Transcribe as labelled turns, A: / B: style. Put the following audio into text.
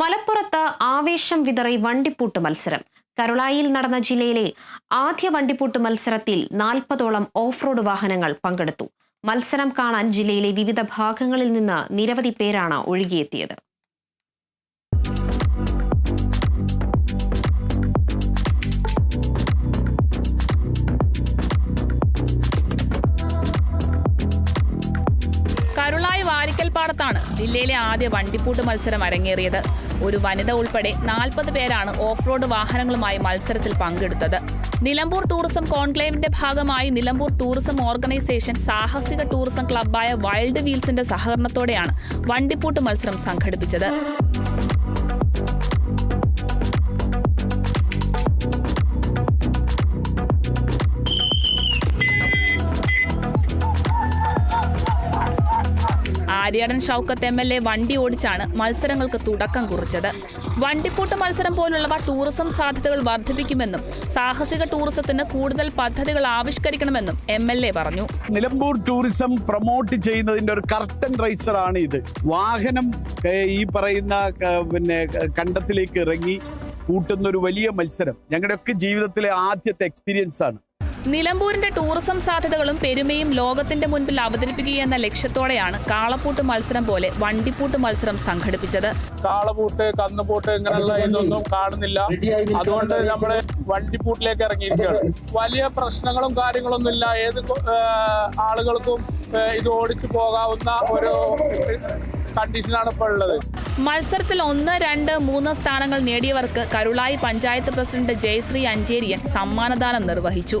A: മലപ്പുറത്ത് ആവേശം വിതറി വണ്ടിപ്പൂട്ട് മത്സരം. കരുളായിൽ നടന്ന ജില്ലയിലെ ആദ്യ വണ്ടിപ്പൂട്ട് മത്സരത്തിൽ നാൽപ്പതോളം ഓഫ് റോഡ് വാഹനങ്ങൾ പങ്കെടുത്തു. മത്സരം കാണാൻ ജില്ലയിലെ വിവിധ ഭാഗങ്ങളിൽ നിന്ന് നിരവധി പേരാണ് ഒഴുകിയെത്തിയത്.
B: കരുളായി വാരിക്കൽപ്പാടത്താണ് ജില്ലയിലെ ആദ്യ വണ്ടിപ്പൂട്ട് മത്സരം അരങ്ങേറിയത്. ഒരു വനിത ഉൾപ്പെടെ നാൽപ്പത് പേരാണ് ഓഫ് റോഡ് വാഹനങ്ങളുമായി മത്സരത്തിൽ പങ്കെടുത്തത്. നിലമ്പൂർ ടൂറിസം കോൺക്ലേവിന്റെ ഭാഗമായി നിലമ്പൂർ ടൂറിസം ഓർഗനൈസേഷൻ സാഹസിക ടൂറിസം ക്ലബ്ബായ വൈൽഡ് വീൽസിന്റെ സഹകരണത്തോടെയാണ് വണ്ടിപ്പൂട്ട് മത്സരം സംഘടിപ്പിച്ചത്. Aryadan Shoukath M L A വണ്ടി ഓടിച്ചാണ് മത്സരങ്ങൾക്ക് തുടക്കം കുറിച്ചത്. വണ്ടിപ്പൂട്ട് മത്സരം പോലുള്ളവ ടൂറിസം സാധ്യതകൾ വർദ്ധിപ്പിക്കുമെന്നും സാഹസിക ടൂറിസത്തിന് കൂടുതൽ പദ്ധതികൾ ആവിഷ്കരിക്കണമെന്നും എം എൽ എ പറഞ്ഞു.
C: നിലമ്പൂർ ടൂറിസം പ്രൊമോട്ട് ചെയ്യുന്നതിന്റെ ഒരു കർട്ടൻ റൈസർ ആണ് ഇത്. വാഹനം ഈ പറയുന്ന പിന്നെ കണ്ടത്തിലേക്ക് ഇറങ്ങി കൂട്ടുന്ന ഒരു വലിയ മത്സരം. ഞങ്ങളുടെയൊക്കെ ജീവിതത്തിലെ ആദ്യത്തെ എക്സ്പീരിയൻസ് ആണ്.
B: നിലമ്പൂരിന്റെ ടൂറിസം സാധ്യതകളും പെരുമയും ലോകത്തിന്റെ മുൻപിൽ അവതരിപ്പിക്കുകയെന്ന ലക്ഷ്യത്തോടെയാണ് കാളപ്പൂട്ട് മത്സരം പോലെ വണ്ടിപ്പൂട്ട് മത്സരം സംഘടിപ്പിച്ചത്.
D: കാളപൂട്ട് കന്നുപൂട്ട് ഇങ്ങനെയുള്ള ഇതൊന്നും കാണുന്നില്ല. അതുകൊണ്ട് നമ്മൾ വണ്ടിപ്പൂട്ടിലേക്ക് ഇറങ്ങിയിരിക്കുകയാണ്. വലിയ പ്രശ്നങ്ങളും കാര്യങ്ങളൊന്നും ഇല്ല. ഏത് ആളുകൾക്കും ഇത് ഓടിച്ചു പോകാവുന്ന ഒരു കണ്ടീഷനാണ് ഇപ്പോൾ ഉള്ളത്.
B: മത്സരത്തിൽ ഒന്ന് രണ്ട് മൂന്ന് സ്ഥാനങ്ങൾ നേടിയവർക്ക് കരുളായി പഞ്ചായത്ത് പ്രസിഡന്റ് ജയശ്രീ അഞ്ചേരിയൻ സമ്മാനദാനം നിർവഹിച്ചു.